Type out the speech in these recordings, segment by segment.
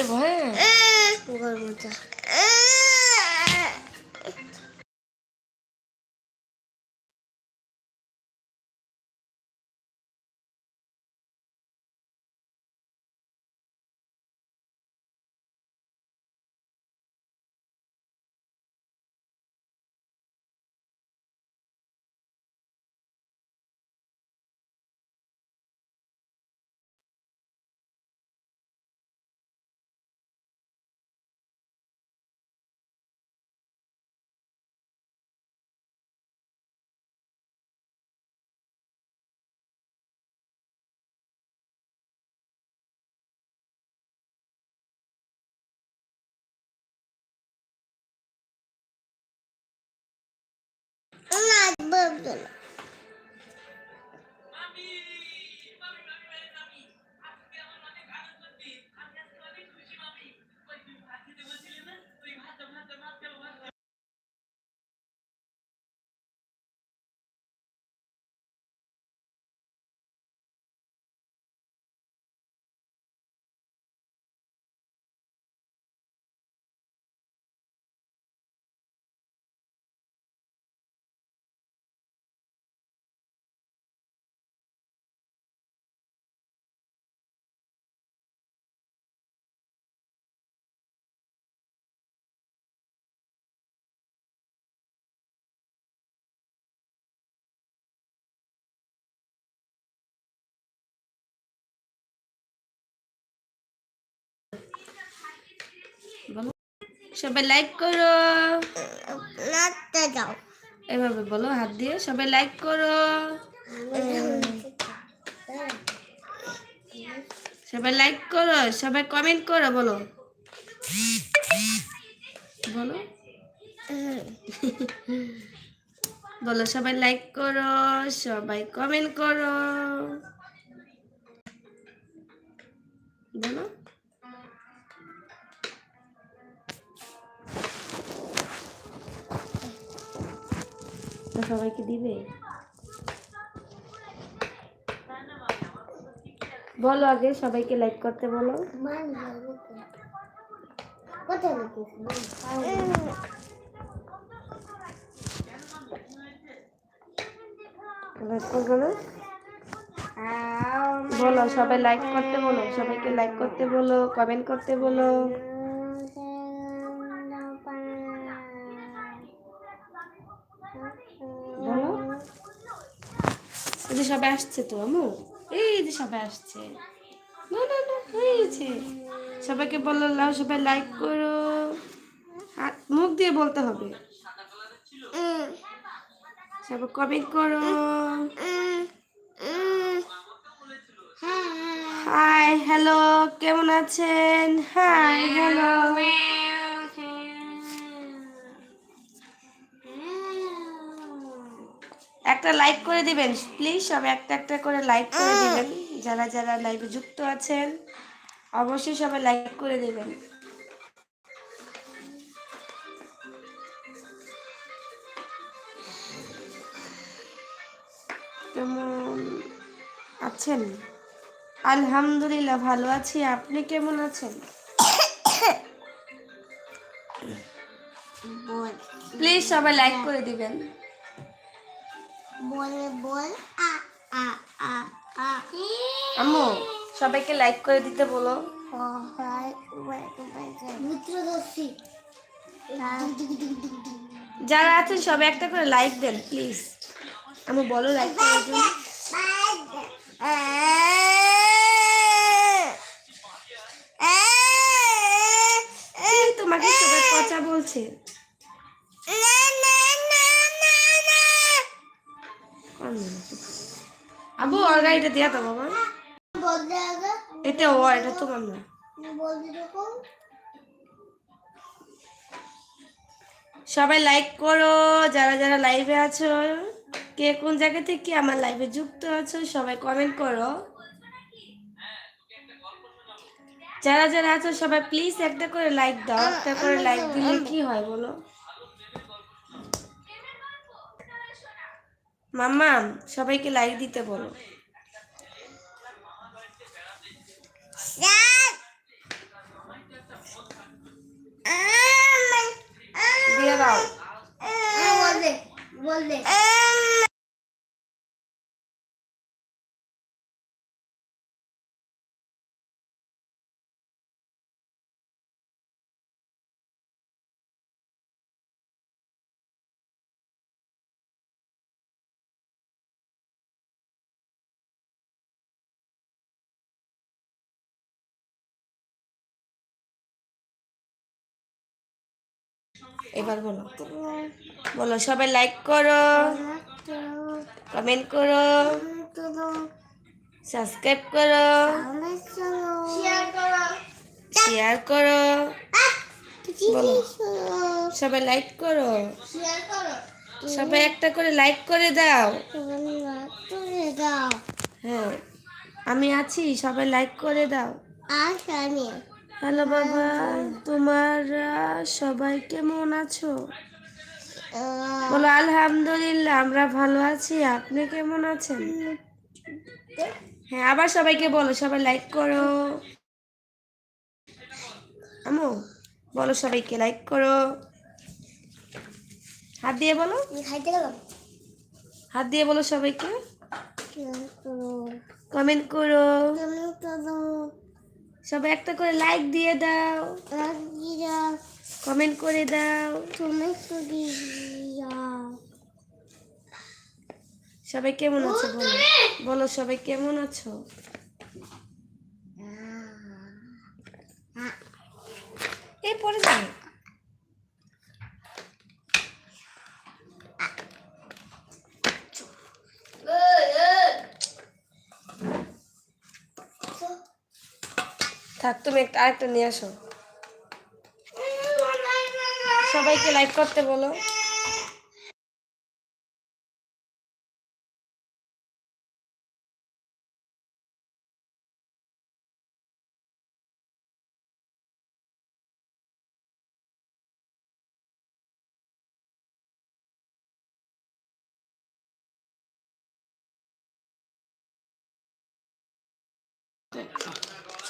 দেবো হ্যাঁ গরমটা না বলতো না বলো সবাই লাইক করো। নাচতে যাও। এভাবে বলো হাত দিয়ে। সবাই লাইক করো। সবাই লাইক করো সবাই কমেন্ট করো বলো। বলো। বলো সবাই লাইক করো সবাই কমেন্ট করো। বলো। তো সবাইকে দিবে? বলো আগে, সবাইকে লাইক করতে বলো। বলো। সবাই লাইক করতে বলো, সবাইকে লাইক করতে বলো কমেন্ট করতে বলো। সবাই আসছে তো আমু এই যে সবাই আসছে। না না না হয়ে গেছে সবাইকে বলো, লাও, সবাই লাইক করো। মুখ দিয়ে বলতে হবে। সবাই কমেন্ট করো। হাই হ্যালো কেমন আছেন? হাই হ্যালো একটা লাইক করে দিবেন। প্লিজ সব একটা একটা করে লাইক করে দিবেন। যারা যারা লাইভে যুক্ত আছেন অবশ্যই সবাই লাইক করে দিবেন। কেমন আছেন? আলহামদুলিল্লাহ ভালো আছি। আপনি কেমন আছেন? প্লিজ সবাই লাইক করে দিবেন। বলে বল। আ আ আ আ। আম্মু সবাইকে লাইক করে দিতে বলো। যারা আছেন সবাই একটা করে লাইক দেন প্লিজ আমি বলো লাইক করার জন্য। এই তোমাকে সবাই পচা বলছে। আবু, ওর গাড়িটা দিয়া তো বাবা। এটা ও এটা তোমার না। সবাই লাইক করো, যারা যারা লাইভে আছো, কে কোন জায়গা থেকে আমার লাইভে যুক্ত আছো, সবাই কমেন্ট করো। যারা যারা আছো, সবাই প্লিজ একটা করে লাইক দাও, একটা করে লাইক দিলে কি হয় বলো? মাম্মা সবাইকে লাইক দিতে বলো। দিয়ে দাও। বলে দে। এবার বলো। বলো, সবাই লাইক করো কমেন্ট করো সাবস্ক্রাইব করো শেয়ার করো, বলো, সবাই লাইক করো, সবাই একটা করে লাইক করে দাও। হ্যাঁ আমি আছি, সবাই লাইক করে দাও। আর জানি হ্যালো বাবা তোমরা সবাই কেমন আছো? বলো আলহামদুলিল্লাহ আমরা ভালো আছি। আপনি কেমন আছেন? হ্যাঁ আবার সবাইকে বলো সবাই লাইক করো। আমো বলো সবাইকে লাইক করো। হাত দিয়ে বলো। হাত দিয়ে বলো সবাইকে। কমেন্ট করো। সবাই একটা করে লাইক দিয়ে দাও। কমেন্ট করে দাও। সবাই কেমন আছো বলো? বলো সবাই কেমন আছো? এই পরে যাবে। থাক তুমি একটা আরেকটা নিয়ে আসো। সবাইকে লাইক করতে বলো।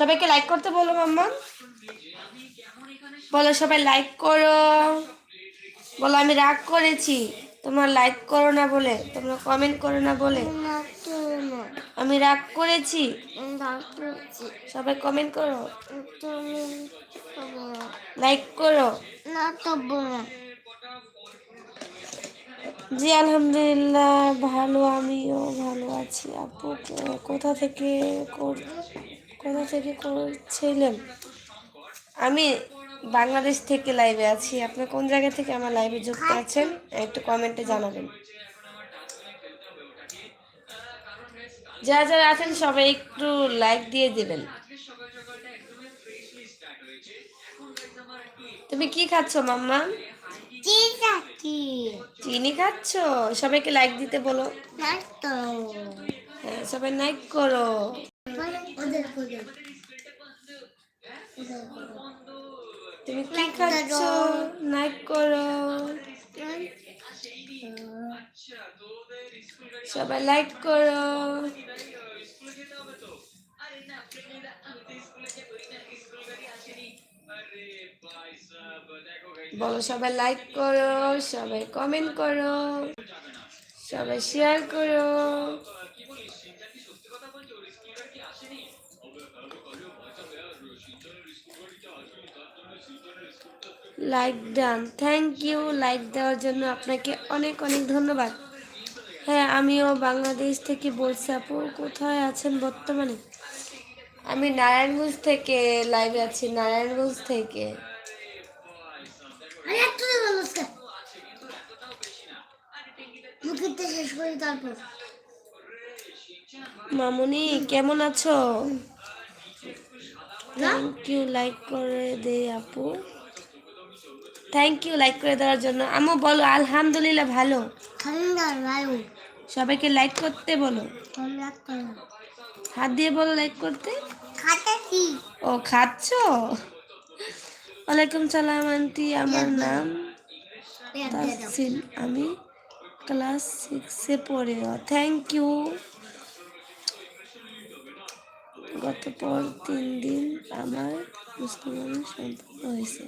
সবাইকে লাইক করতে বলো মাম্মা। বলো সবাই লাইক করো। বলো আমি রাগ করেছি। তোমরা লাইক করো না বলে, তোমরা কমেন্ট করো না বলে। আমি রাগ করেছি। সবাই কমেন্ট করো। লাইক করো। না তো জি, আলহামদুলিল্লাহ, ভালো আমিও ভালো আছি। আপু, কোথা থেকে কর- কোথা থেকে করছিলেন আমি বাংলাদেশ থেকে লাইভে আছি। আপনি কোন জায়গা থেকে আমার লাইভে যুক্ত আছেন? একটু কমেন্টে জানাবেন। যারা যারা আছেন সবাই একটু লাইক দিয়ে দিবেন। তুমি কি খাচ্ছ মাম্মা? চিনি। খাচ্ছ? সবাইকে লাইক দিতে বলো। তো হ্যাঁ সবাই লাইক করো। তুমি কি খাচ্ছ? লাইক করো। সবাই লাইক করো। বলো, সবাই লাইক করো, সবাই কমেন্ট করো, সবাই শেয়ার করো। Like done thank you like দেওয়ার জন্য আপনাকে অনেক অনেক ধন্যবাদ। হ্যাঁ আমিও বাংলাদেশ থেকে বলছি আপু কোথায় আছেন বর্তমানে? আমি নারায়ণগঞ্জ থেকে লাইভে আছি নারায়ণগঞ্জ থেকে। মামুনি কেমন আছো? থ্যাংক ইউ লাইক করে দে আপু। থ্যাংক ইউ লাইক করে দেওয়ার জন্য। আমু বলো আলহামদুলিল্লাহ ভালো? সবাইকে লাইক করতে বলো। হাত দিয়ে বলো লাইক করতে। ও খাচ্ছ? ওয়ালাইকুম সালাম আন্টি আমার নাম তাসিন আমি ক্লাস সিক্সে পড়ি থ্যাংক ইউ গত পর তিন দিন আমার মুসলমান সম্পর্ক হয়েছে।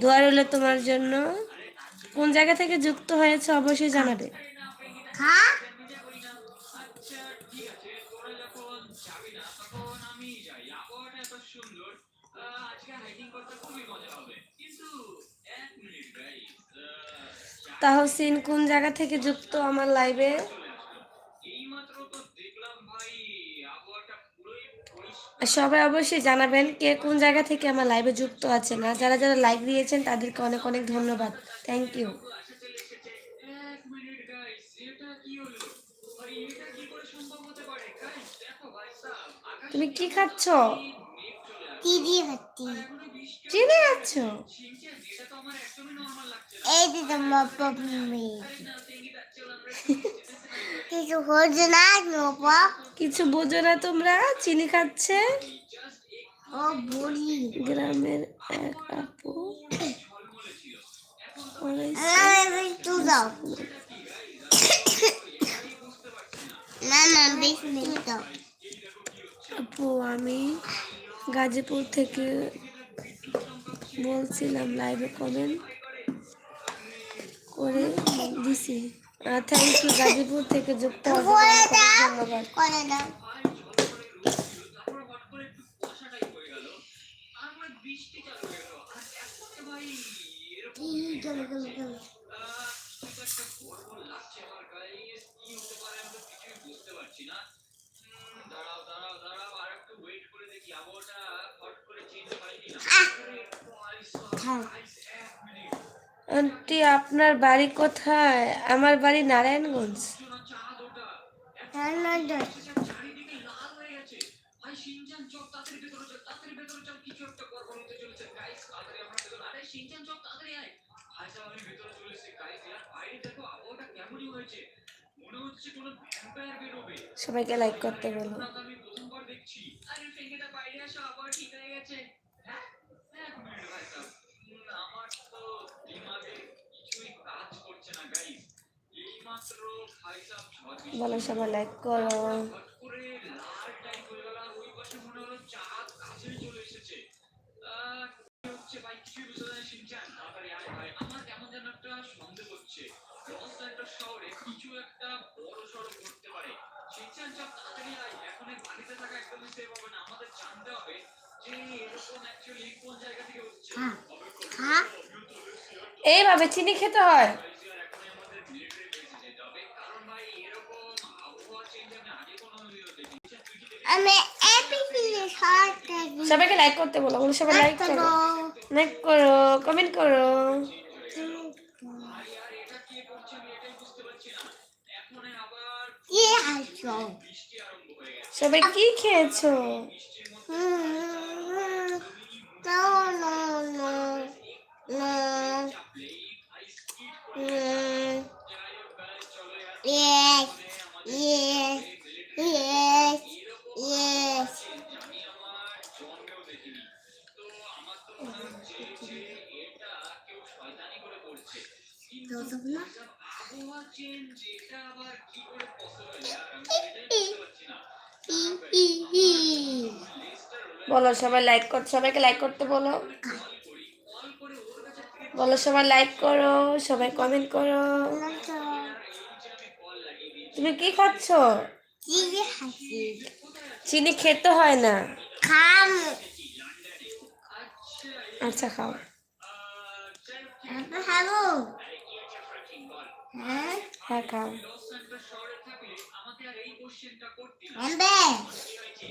দোয়া রইল তোমার জন্য। কোন জায়গা থেকে যুক্ত হয়েছে অবশ্যই জানাবে। তাহসিন, কোন জায়গা থেকে যুক্ত আমার লাইভে সবাই অবশ্যই জানাবেন কে কোন জায়গা থেকে আমার লাইভে যুক্ত আছে না যারা যারা লাইক দিয়েছেন, তাদেরকে অনেক অনেক ধন্যবাদ। থ্যাংক ইউ তুমি কি খাচ্ছ? খাচ্ছি চিনি খাচ্ছ এই কিছু হচ্ছে না কিছু বোঝো না তোমরা? চিনি খাচ্ছে? ও বলি গ্রামের এক আপু। একটু দাও। না না বেশি দাও। আপু আমি গাজীপুর থেকে বলছিলাম লাইভে কমেন্ট করে দিছি থ্যাংক ইউ গাজীপুর থেকে যুক্ত ধন্যবাদ ঠিক দাও আন্টি আপনার বাড়ি কোথায়? আমার বাড়ি নারায়ণগঞ্জ। সবাইকে লাইক করতে বলো। বলো সবাই লাইক করো। খা। এইভাবে চিনি খেতে হয় সবাইকে লাইক করতে বলো বলো সবাই লাইক করো। লাইক করো কমেন্ট করো। সবাই কি খেয়েছো? No, no, no, বলো সবাই লাইক কর, সবাইকে লাইক করতে বলো। বলো সবাই লাইক করো, সবাই কমেন্ট করো। তুমি কি খাচ্ছ? চিনি খেতে হয় না। আচ্ছা খাও। খাব। হ্যাঁ খাও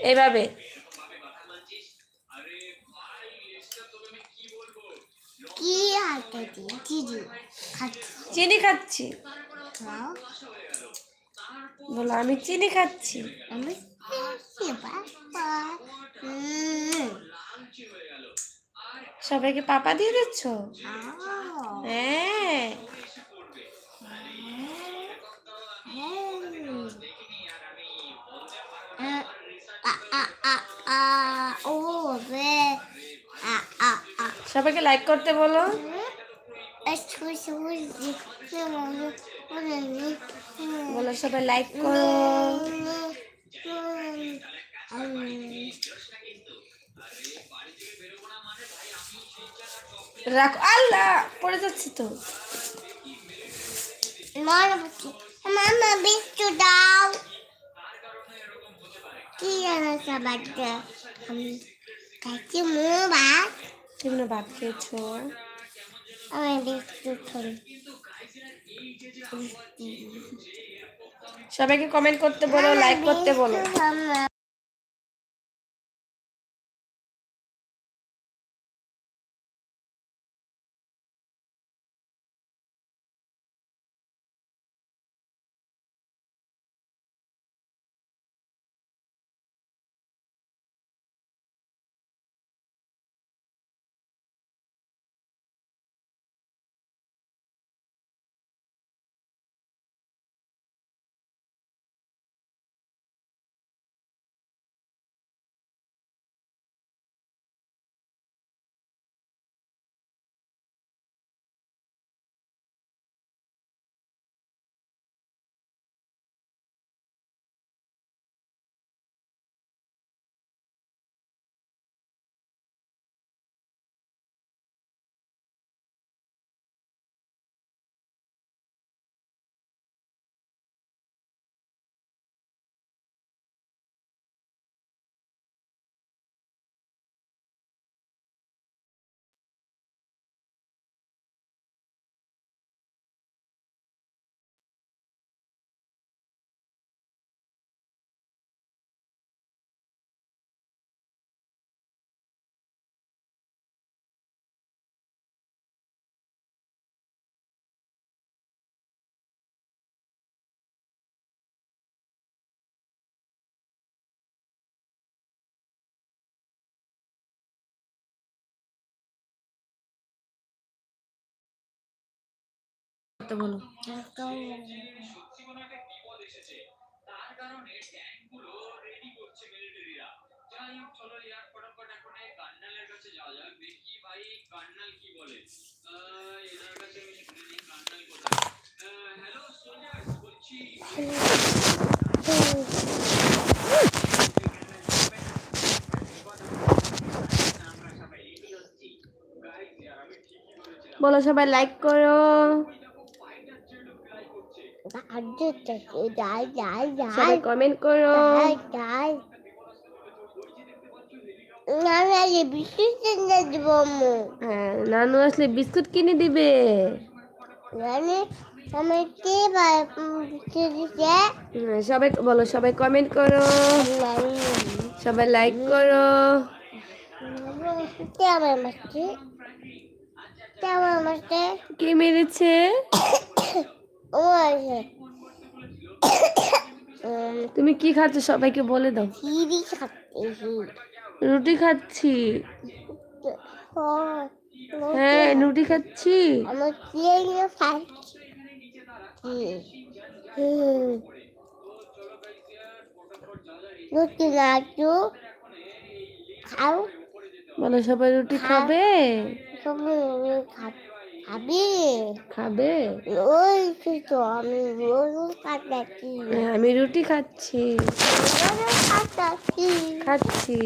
এইভাবে কি হাতে খাচ্ছি। চিনি খাচ্ছি। বলো আমি চিনি খাচ্ছি। আমি সবাইকে পাপা দিয়ে দিচ্ছ? সবাইকে লাইক করতে বলো। বলো সবাই লাইক করো। রাখো। আল্লাহ, পড়ে যাচ্ছে তো। মামা কি জানো সবাইকে আমি খাইছি মু তুমি না ভাত খেয়েছো? আমি বিস্কুট খাই সবাইকে কমেন্ট করতে বলো লাইক করতে বলো। করতে বলো। বলো সবাই লাইক করো। সবাই কমেন্ট করো নানু আসলে বিস্কুট কিনে দিবে সবাই বলো সবাই কমেন্ট করো সবাই লাইক করো কে মেরেছে ও আছে। তুমি কি খাচ্ছ সবাইকে বলে দাও। খাচ্ছি। রুটি খাচ্ছি। হ্যাঁ। রুটি খাচ্ছি। রুটি নাচু খাও। বলো সবাই রুটি খাবে? সবাই খাবি। খাবে? খাবে? ওই তো আমি রোজ খাচ্ছি। হ্যাঁ, আমি রুটি খাচ্ছি। খাচ্ছি। খাচ্ছি।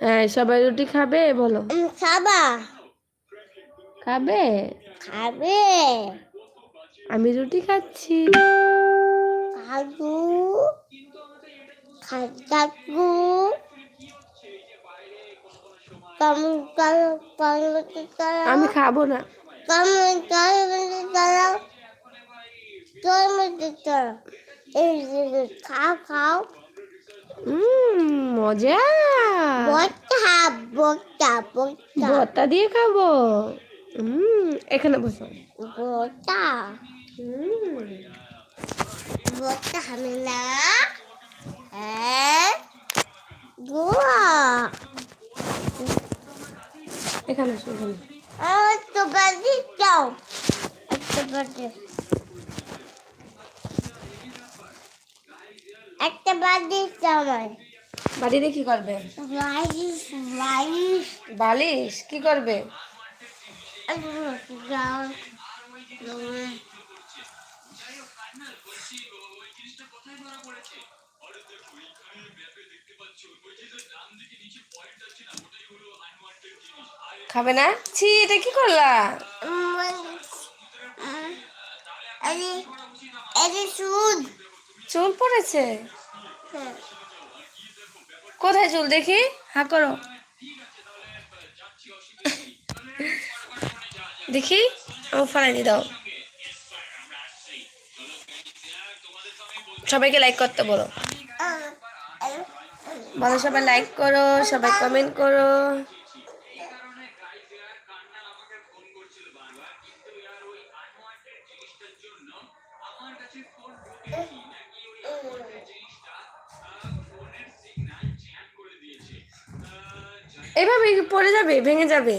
হ্যাঁ সবাই রুটি খাবে বলো। খাবা। খাবে? খাবে। আমি রুটি খাচ্ছি। কামু কামু আমি খাব না। খাও খাও। মজা। ভর্তা দিয়ে খাব। উম, এখানে বসো। উম, বটা হবে না এখানে এখানে তো বাজি যাও। একটা বাজে একটা যাও আমার বাড়িতে কি করবে? বালিশ বালিশ। বালিশ? কি করবে? খাবে না? ছি এটা কি করলা? চুল পড়েছে? কোথায় চুল দেখি? হা, করো। দেখি আমার ফালাই দাও। সবাইকে লাইক করতে বলো। বলো সবাই লাইক করো, সবাই কমেন্ট করো। এভাবে পড়ে যাবে ভেঙে যাবে।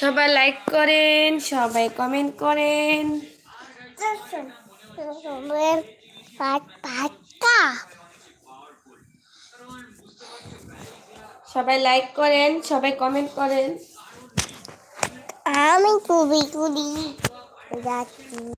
সবাই লাইক করেন সবাই কমেন্ট করেন। সবাই লাইক করেন সবাই কমেন্ট করেন। আমি খুবই খুবই যাচ্ছি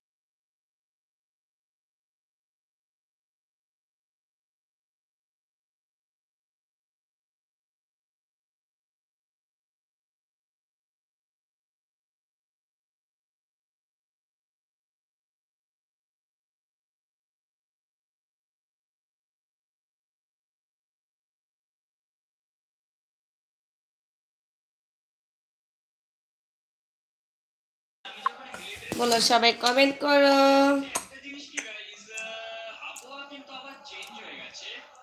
বলো, সবাই কমেন্ট করো।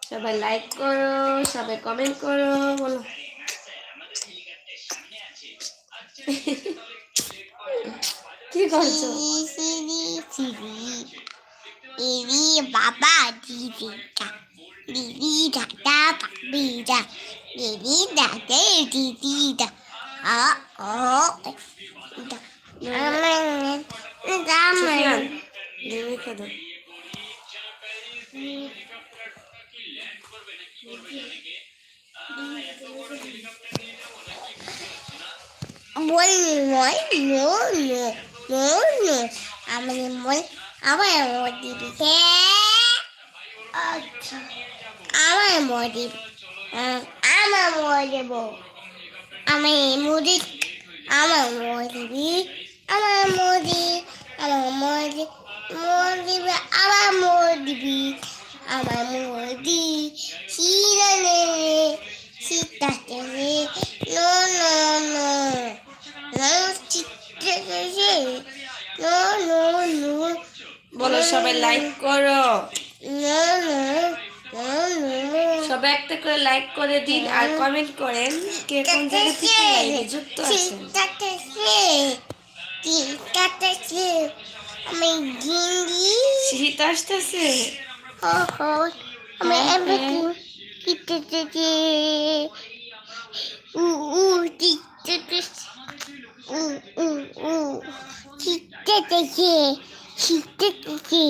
সবাই লাইক করো, সবাই কমেন্ট করো, বলো। কি করছ? সিরি বাবা দিদিটা দিদি দাদা বাবিটা দিদি দাদা দিদিটা আ ও আমার। বল নয় নো নো নো নো আমি বল আমার মত দিবি আচ্ছা। আমার মত দিবি আমার মত দেব। আমি মুদি আমার মত দিবি আমার মুদি আমার মত মত দিবি আমার মত দিবি আমার মুদি শিরানে সীতাতে নো নো নো নো সীতাতে নো নো নো বলো সবাই লাইক করো। নো নো সবাই একটা করে লাইক করে দিন আর কমেন্ট করেন কে কোন জায়গা থেকে যুক্ত আছেন। আমি গিন্দি শীত আসতেছে হো হো আমি এমনি কিটেতে উ উ কিটেতে উ উ উ কিটেতে কিটেতে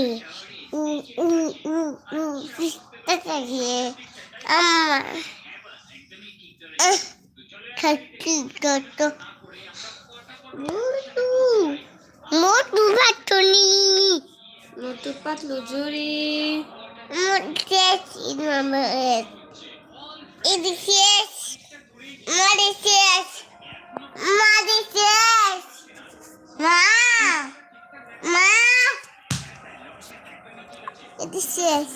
উ উ উ উ কিটেতে আমার খাকি কত মোটু পাতলু জুড়ি মোটু নামের এদি শেষ মারি শেষ মারি শেষ। মা মা। এদি শেষ।